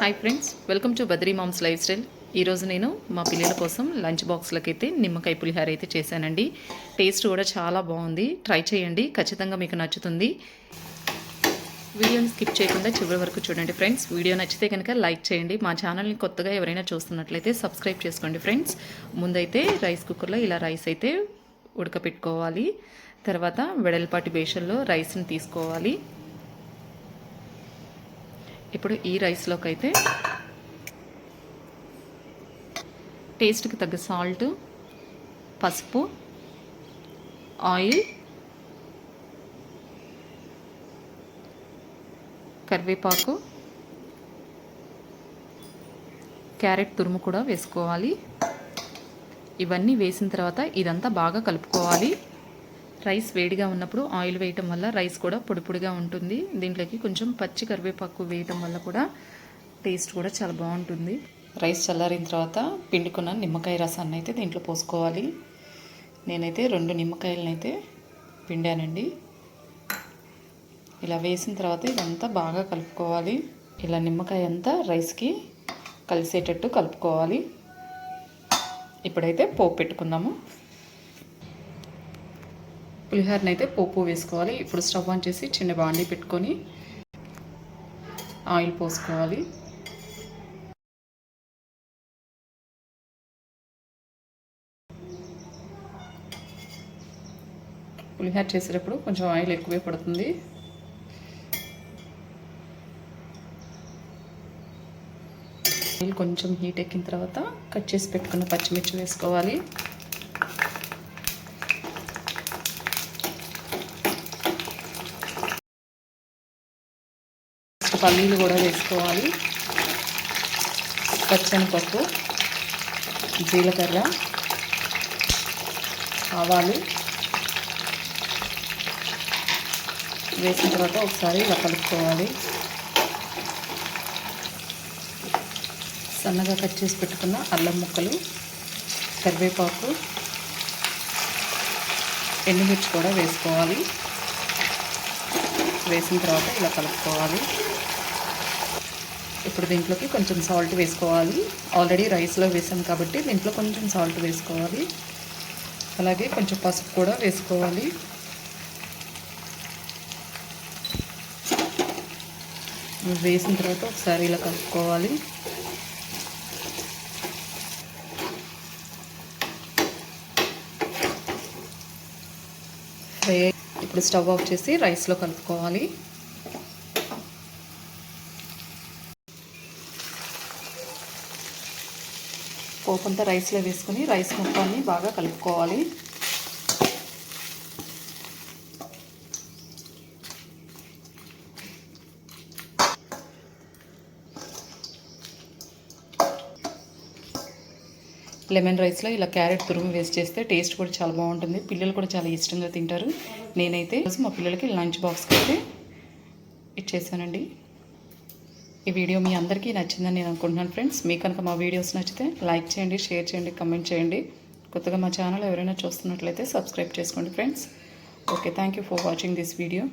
Hi friends welcome to Badri moms lifestyle ఈరోజు నేను మా పిల్లల కోసం లంచ్ బాక్స్లకి అయితే నిమ్మకాయ పులిహార అయితే చేశానండి. టేస్ట్ కూడా చాలా బాగుంది. ట్రై చేయండి. ఖచ్చితంగా మీకు నచ్చుతుంది. వీడియోని స్కిప్ చేయకుండా చివరి వరకు చూడండి ఫ్రెండ్స్ వీడియో నచ్చితే కనుక లైక్ చేయండి. మా ఛానల్ని కొత్తగా ఎవరైనా చూస్తున్నట్లయితే సబ్స్క్రైబ్ చేసుకోండి ఫ్రెండ్స్ ముందైతే రైస్ కుక్కర్లో ఇలా రైస్ అయితే ఉడకపెట్టుకోవాలి. తర్వాత వెడల్పాటి బేషన్లో రైస్ని తీసుకోవాలి. ఇప్పుడు ఈ రైస్లోకి అయితే టేస్ట్కి తగ్గ సాల్ట్ పసుపు ఆయిల్ కరివేపాకు క్యారెట్ తురుము కూడా వేసుకోవాలి. ఇవన్నీ వేసిన తర్వాత ఇదంతా బాగా కలుపుకోవాలి. రైస్ వేడిగా ఉన్నప్పుడు ఆయిల్ వేయటం వల్ల రైస్ కూడా పొడిపొడిగా ఉంటుంది. దీంట్లోకి కొంచెం పచ్చి కరివేపాకు వేయటం వల్ల కూడా టేస్ట్ కూడా చాలా బాగుంటుంది. రైస్ చల్లారిన తర్వాత పిండుకున్న నిమ్మకాయ రసాన్ని అయితే దీంట్లో పోసుకోవాలి. నేనైతే రెండు నిమ్మకాయలను అయితే పిండానండి. ఇలా వేసిన తర్వాత ఇదంతా బాగా కలుపుకోవాలి. ఇలా నిమ్మకాయ అంతా రైస్కి కలిసేటట్టు కలుపుకోవాలి. ఇప్పుడైతే పోపు పెట్టుకుందాము. పులిహోరని అయితే పోపు వేసుకోవాలి. ఇప్పుడు స్టవ్ ఆన్ చేసి చిన్న బాండీ పెట్టుకొని ఆయిల్ పోసుకోవాలి. పులిహోర చేసేటప్పుడు కొంచెం ఆయిల్ ఎక్కువే పడుతుంది. ఆయిల్ కొంచెం హీట్ ఎక్కిన తర్వాత కట్ చేసి పెట్టుకున్న పచ్చిమిర్చి వేసుకోవాలి. పల్లీలు కూడా వేసుకోవాలి. పచ్చని పప్పు జీలకర్ర ఆవాలు. వేసిన తర్వాత ఒకసారి ఇలా కలుపుకోవాలి. సన్నగా కట్ చేసి పెట్టుకున్న అల్లం ముక్కలు కరివేపాకు ఎండుమిర్చి కూడా వేసుకోవాలి. వేసిన తర్వాత ఇలా కలుపుకోవాలి. ఇప్పుడు దీంట్లోకి కొంచెం సాల్ట్ వేసుకోవాలి. ఆల్రెడీ రైస్లో వేసాం కాబట్టి దీంట్లో కొంచెం సాల్ట్ వేసుకోవాలి. అలాగే కొంచెం పసుపు కూడా వేసుకోవాలి. వేసిన తర్వాత ఒకసారి ఇలా కలుపుకోవాలి. ఇప్పుడు స్టవ్ ఆఫ్ చేసి రైస్లో కలుపుకోవాలి. పోపంతా రైస్లో వేసుకొని రైస్ మొత్తాన్ని బాగా కలుపుకోవాలి. లెమన్ రైస్లో ఇలా క్యారెట్ తురుము వేస్ట్ చేస్తే టేస్ట్ కూడా చాలా బాగుంటుంది. పిల్లలు కూడా చాలా ఇష్టంగా తింటారు. నేనైతే మా పిల్లలకి లంచ్ బాక్స్కి అయితే ఇచ్చేసానండి. ఈ వీడియో మీ అందరికీ నచ్చిందని నేను అనుకుంటున్నాను ఫ్రెండ్స్. మీకు కనుక మా వీడియోస్ నచ్చితే లైక్ చేయండి షేర్ చేయండి కమెంట్ చేయండి. కొత్తగా మా ఛానల్ ఎవరైనా చూస్తున్నట్లయితే సబ్స్క్రైబ్ చేసుకోండి friends. Okay thank you for watching this video.